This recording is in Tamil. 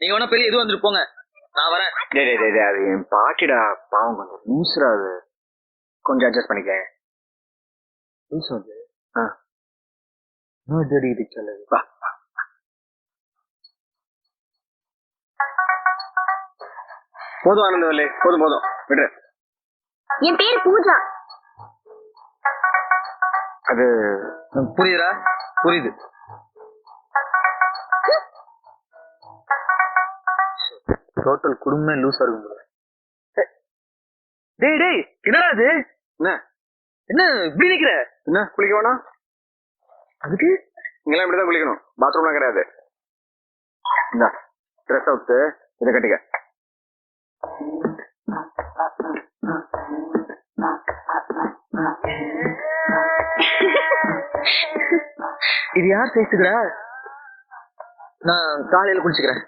நீங்க வேணா பெரிய இது வந்துட்டு போங்க. நான் வரேன். டேய் டேய், டேய் டேய், அது என் பாட்டிடா பாவம் கொஞ்சம் லூசுரா அது. கொஞ்சம் அட்ஜஸ்ட் பண்ணிக்க. லூசு வந்து ஆ. இன்னும் இது அடிக்கிட்டு சொல்லுது வா. போதும் ஆனந்தவல்லே போதும் போதும். விடு. என் பேர் பூஜா. அது புரியுதா புரியுது. டோட்டல் குடும்பமே லூஸா இருக்கும். டேய் டேய் என்னடா இது? என்ன? என்ன இப்படி நிக்கிற? என்ன குளிக்க வேணாம் அதுக்கு? இங்கெல்லாம் இப்படிதான் குளிக்கணும். பாத்ரூம்லாம் கிடையாது. இந்த ட்ரெஸ் அவுத்து இதை கட்டிக்க. இது யார் சேர்த்துக்கிறா நான் காலையில குளிச்சுக்கிறேன்.